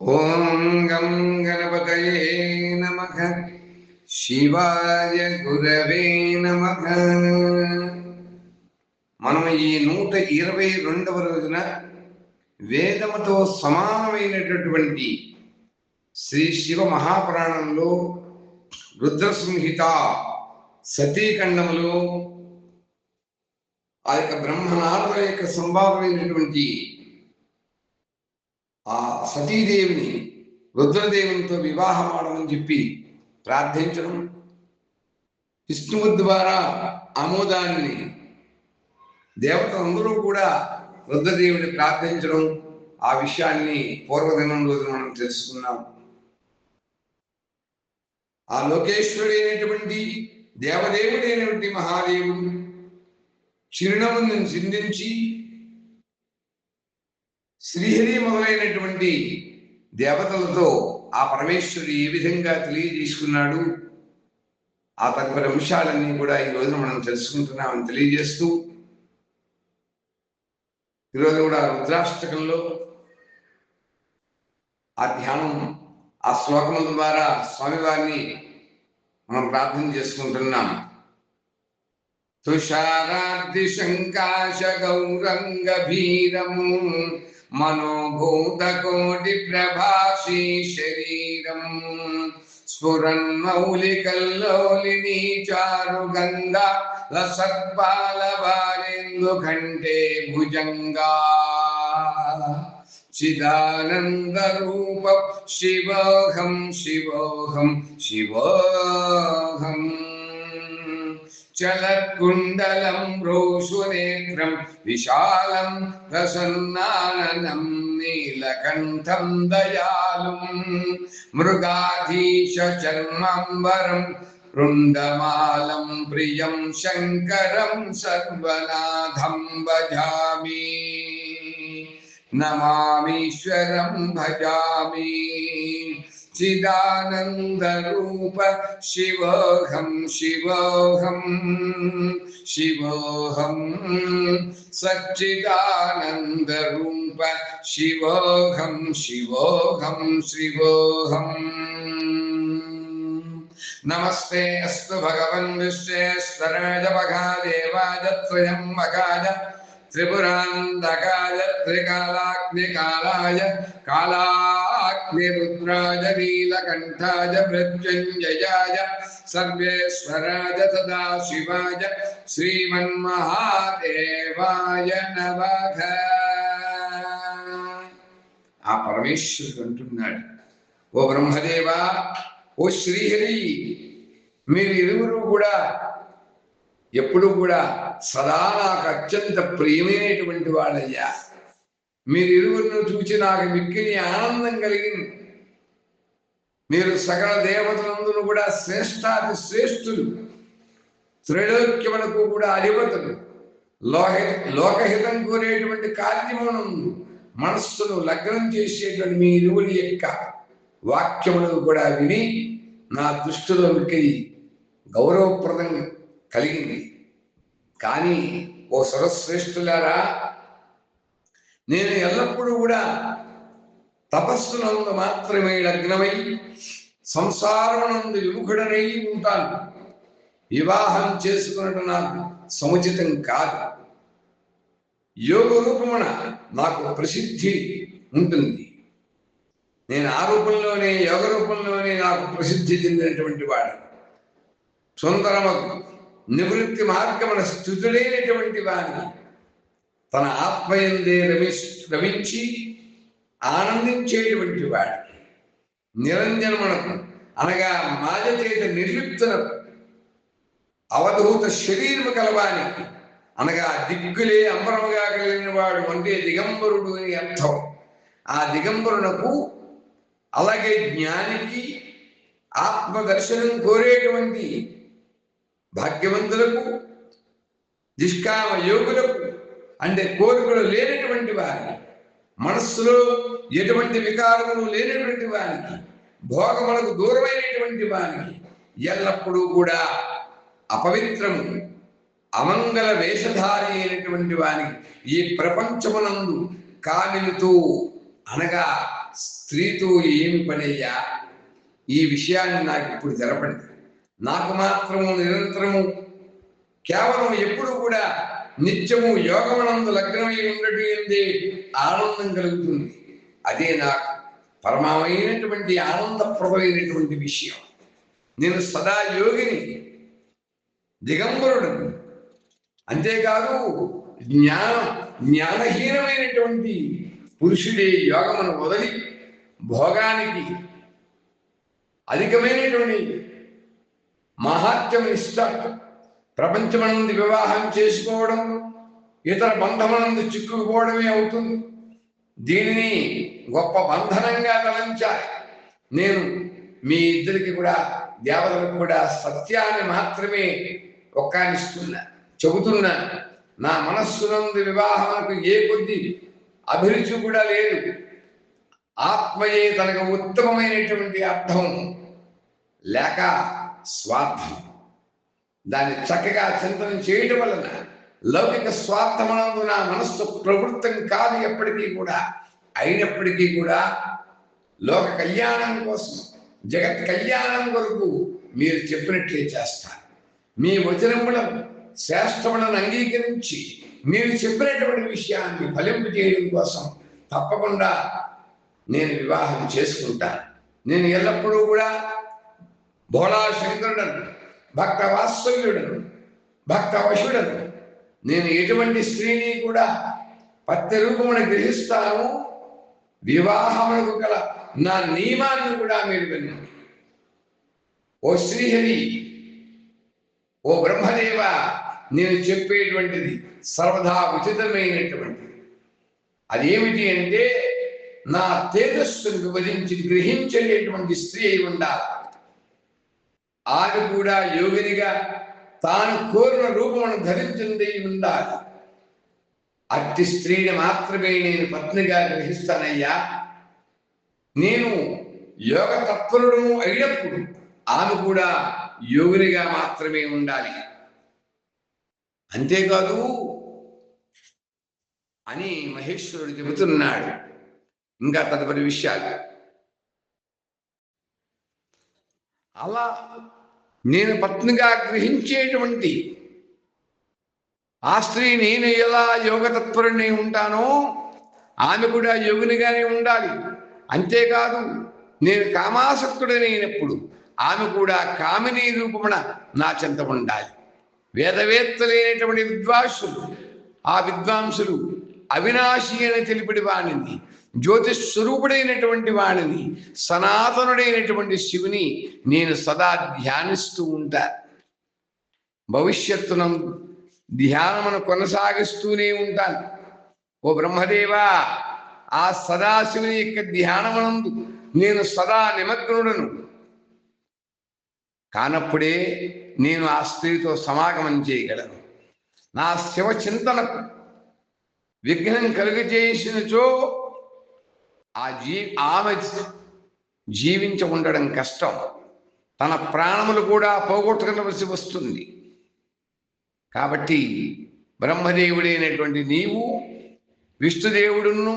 ఓం గం గణపతయే నమః. శివాయ గురవే నమ. మనం ఈ నూట ఇరవై రెండవ రోజున వేదముతో సమానమైనటువంటి శ్రీ శివ మహాపురాణంలో రుద్రసంహిత సతీఖండములో ఆ యొక్క బ్రహ్మనాథుల యొక్క సంభావమైనటువంటి ఆ సతీదేవిని రుద్రదేవునితో వివాహం ఆడమని చెప్పి ప్రార్థించడం విష్ణువు ద్వారా ఆమోదాన్ని దేవతలందరూ కూడా రుద్రదేవుని ప్రార్థించడం ఆ విషయాన్ని పూర్వదినం రోజు మనం తెలుసుకున్నాం. ఆ లోకేశ్వరుడైనటువంటి దేవదేవుడైనటువంటి మహాదేవుడు చిరునమును చిందించి శ్రీహరి మొదలైనటువంటి దేవతలతో ఆ పరమేశ్వరుడు ఏ విధంగా తెలియజేసుకున్నాడు ఆ తదుపరి అంశాలన్నీ కూడా ఈ రోజున మనం తెలుసుకుంటున్నామని తెలియజేస్తూ ఈరోజు కూడా రుద్రాష్టకంలో ఆ ధ్యానం ఆ శ్లోకముల ద్వారా స్వామివారిని మనం ప్రార్థన చేసుకుంటున్నాం. తుషారాది శంకాశ గౌరంగ భీరము మనోభూతకోటి ప్రభాషీ శరీరం. స్ఫురన్మౌలికల్లోలిని చారు గంగా లసత్పాల వారిందు కంటే భుజంగా. చిదానంద రూప శివోహం శివోహం శివోహం. चलत्कुण्डलं रोषुनेत्रं विशालं प्रसन्नाननं नीलकण्ठं दयालुं मृगाधीशचर्माम्बरं रुण्डमालं प्रियं शङ्करं सर्वनाथं भजामि। नमामीश्वरं भजामि। భజామి చిదానందరూప శివోహం శివోహం శివోహం సచ్చిదానందరూప శివోహం శివోహం శివోహం నమస్తే అస్తు భగవన్ విశ్వేశ్వరాయ మఘాదేవాయ త్రయం మఘాయ త్రిపురాంధకాయ త్రికాలాగ్నికాలాయ కాలాగ్నిరుద్రాయ నీలకంఠాయ మృత్యుంజయాయ సర్వేశ్వరాయ సదాశివాయ శ్రీమన్మహాదేవాయ నమః ఆ పరమేశ్వరుడు అంటున్నాడు ఓ బ్రహ్మదేవా ఓ శ్రీహరి మీరు ఇరువురు కూడా ఎప్పుడు కూడా సదా నాకు అత్యంత ప్రియమైనటువంటి వాళ్ళయ్యా. మీరు ఇరువురిని చూచి నాకు మిక్కిలి ఆనందం కలిగింది. మీరు సకల దేవతలందును కూడా శ్రేష్టాది శ్రేష్ఠులు. త్రైలోక్యములకు కూడా అధిపతులు. లోక లోకహితం కోరేటువంటి కార్యమునందు మనస్సును లగ్నం చేసేటువంటి మీ ఇరువురి యొక్క వాక్యములను కూడా విని నా దృష్టిలో మిక్కిలి గౌరవప్రదంగా కలిగింది. కానీ ఓ సరశ్రేష్ఠులారా నేను ఎల్లప్పుడూ కూడా తపస్సునందు మాత్రమే లగ్నమై సంసారమునందు విముఖుడనై ఉంటాను. వివాహం చేసుకున్నట్టు నాకు సముచితం కాదు. యోగ రూపమున నాకు ప్రసిద్ధి ఉంటుంది. నేను ఆ రూపంలోనే యోగ రూపంలోనే నాకు ప్రసిద్ధి చెందినటువంటి వాడు. సుందరమకు నివృత్తి మార్గమున స్థుతుడైనటువంటి వారిని తన ఆత్మయందే రమిష్ రమించి ఆనందించేటువంటి వాడు నిరంజనమునకు అనగా మాయ చేత నిర్లిప్తునకు అవధూత శరీరము కలవానికి అనగా దిగ్గులే అంబరముగా కలిగిన వాడు అంటే దిగంబరుడు అని అర్థం. ఆ దిగంబరునకు అలాగే జ్ఞానికి ఆత్మదర్శనం కోరేటువంటి భాగ్యవంతులకు నిష్కామ యోగులకు అంటే కోరికలు లేనటువంటి వారికి మనస్సులో ఎటువంటి వికారములు లేనటువంటి వారికి భోగములకు దూరమైనటువంటి వారికి ఎల్లప్పుడూ కూడా అపవిత్రము అమంగళ వేషధారి అయినటువంటి వారికి ఈ ప్రపంచమునందు కామిలుతూ అనగా స్త్రీతో ఏమి పనయ్యా? ఈ విషయాన్ని నాకు ఇప్పుడు తెలపండి. నాకు మాత్రము నిరంతరము కేవలం ఎప్పుడు కూడా నిత్యము యోగమునందు లగ్నమై ఉండటం ఏంది ఆనందం కలుగుతుంది. అదే నాకు పరమమైనటువంటి ఆనందప్రదమైనటువంటి విషయం. నేను సదా యోగిని దిగంబరుడు. అంతేకాదు జ్ఞానం జ్ఞానహీనమైనటువంటి పురుషుడే యోగమును వదిలి భోగానికి అధికమైనటువంటి మహాత్యం ఇస్తాడు ప్రపంచమనందు వివాహం చేసుకోవడం ఇతర బంధమనందు చిక్కుకుపోవడమే అవుతుంది. దీనిని గొప్ప బంధనంగా తలంచాలి నేను మీ ఇద్దరికి కూడా దేవతలకు కూడా సత్యాన్ని మాత్రమే ఒక్కానిస్తున్నా చెబుతున్నా. నా మనస్సునందు వివాహమునకు ఏ కొద్ది అభిరుచి కూడా లేదు. ఆత్మయే తనకు ఉత్తమమైనటువంటి అర్థం. లేక స్వార్థం. దాన్ని చక్కగా చింతన చేయటం వలన లౌకిక స్వార్థమనందు నా మనస్సు ప్రవృత్తం కాదు ఎప్పటికీ కూడా అయినప్పటికీ కూడా లోక కళ్యాణం కోసం జగత్ కళ్యాణం కొరకు మీరు చెప్పినట్లే చేస్తారు. మీ వచనములను శ్రేష్టములను అంగీకరించి మీరు చెప్పినటువంటి విషయాన్ని ఫలింపు చేయడం కోసం తప్పకుండా నేను వివాహం చేసుకుంటాను. నేను ఎల్లప్పుడూ కూడా భోళా శంకరుడను భక్త వాత్సల్యుడను భక్త వశుడను నేను ఎటువంటి స్త్రీని కూడా పత్య రూపమును గ్రహిస్తాను? వివాహములకు గల నా నియమాన్ని కూడా మీరు విన్నారు ఓ శ్రీహరి ఓ బ్రహ్మదేవ నేను చెప్పేటువంటిది సర్వదా ఉచితమైనటువంటిది. అదేమిటి అంటే నా తేజస్సును విభజించి గ్రహించేటువంటి స్త్రీ అయి ఉండాలి. ఆమె కూడా యోగినిగా తాను కోరిన రూపమును ధరించింది ఉండాలి. అట్టి స్త్రీని మాత్రమే నేను పత్నిగా గ్రహిస్తానయ్యా. నేను యోగ తత్పరుడు అయినప్పుడు ఆమె కూడా యోగినిగా మాత్రమే ఉండాలి. అంతేకాదు అని మహేశ్వరుడు చెబుతున్నాడు. ఇంకా తదుపరి విషయాలు. అలా నేను పత్నిగా గ్రహించేటువంటి ఆ స్త్రీ నేను ఎలా యోగ తత్పరుని ఉంటానో ఆమె కూడా యోగునిగానే ఉండాలి. అంతేకాదు నేను కామాసక్తుడనైనప్పుడు ఆమె కూడా కామిని రూపమున నా చెంత ఉండాలి. వేదవేత్తలైనటువంటి విద్వాంసులు ఆ విద్వాంసులు అవినాశి అని తెలిపిడి వాణింది జ్యోతిష్ స్వరూపుడైనటువంటి వాణిని సనాతనుడైనటువంటి శివుని నేను సదా ధ్యానిస్తూ ఉంటా. భవిష్యత్తును ధ్యానమును కొనసాగిస్తూనే ఉంటాను ఓ బ్రహ్మదేవా ఆ సదాశివుని యొక్క ధ్యానమునందు నేను సదా నిమగ్నుడను. కానప్పుడే నేను ఆ స్త్రీతో సమాగమం చేయగలను. నా శివ చింతనకు విఘ్నం కలుగజేసినచో ఆ జీ ఆమె జీవించి ఉండడం కష్టం. తన ప్రాణములు కూడా పోగొట్టుకునవలసి వస్తుంది. కాబట్టి బ్రహ్మదేవుడైనటువంటి నీవు విష్ణుదేవుడును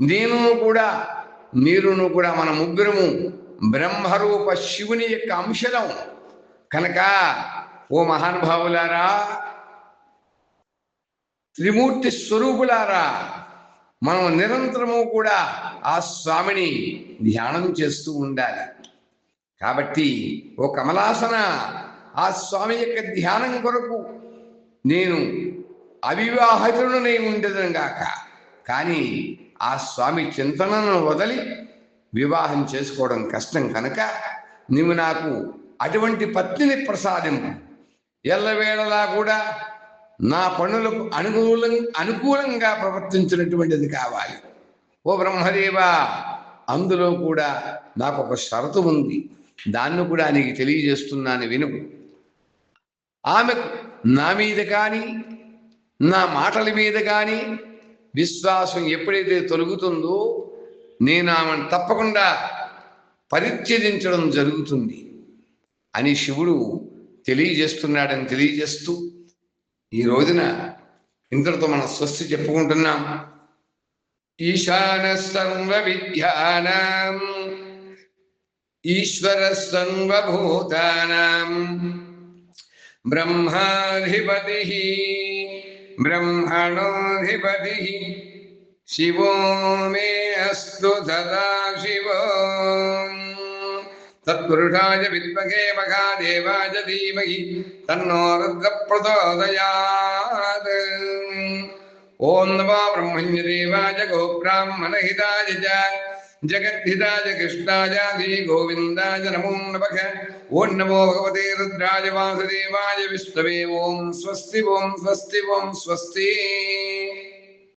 నేను కూడా నీరును కూడా మన ముగ్గురము బ్రహ్మరూప శివుని యొక్క అంశలం. కనుక ఓ మహానుభావులారా త్రిమూర్తి స్వరూపులారా మనం నిరంతరము కూడా ఆ స్వామిని ధ్యానం చేస్తూ ఉండాలి. కాబట్టి ఓ కమలాసన ఆ స్వామి యొక్క ధ్యానం కొరకు నేను అవివాహితుడనై ఉండేదను గాక. కానీ ఆ స్వామి చింతనను వదిలి వివాహం చేసుకోవడం కష్టం కనుక నీవు నాకు అటువంటి పత్నిని ప్రసాదింపు. ఎల్లవేళలా కూడా నా పనులకు అనుకూలం అనుకూలంగా ప్రవర్తించినటువంటిది కావాలి. ఓ బ్రహ్మదేవా అందులో కూడా నాకు ఒక షరతు ఉంది. దాన్ని కూడా నీకు తెలియజేస్తున్నాను వినుకు ఆమెకు నా మీద కానీ నా మాటల మీద కానీ విశ్వాసం ఎప్పుడైతే తొలుగుతుందో నేను ఆమెను తప్పకుండా పరిత్యజించడం జరుగుతుంది అని శివుడు తెలియజేస్తున్నాడని తెలియజేస్తూ ఈ రోజున ఇంతటితో మనం స్వస్తి చెప్పుకుంటున్నాం. ఈశాన సర్వ విద్యానం ఈశ్వర సర్వభూతానం బ్రహ్మాధిపతి బ్రహ్మణోధిపతి. శివో మే అస్తు సదా శివో. తత్పురుషాయ విద్మహే మహాదేవాయ ధీమహి తన్నో రుద్ర ప్రచోదయాత్ ఓం నమో బ్రహ్మణ్యదేవాయ గోబ్రాహ్మణహితాయ చ జగద్ధితాయ కృష్ణాయ శ్రీ గోవిందాయ నమో నమః ఓం నమో భగవతే రుద్రాయ వాసుదేవాయ విష్ణవే ఓం స్వస్తి ఓం స్వస్తి ఓం స్వస్తి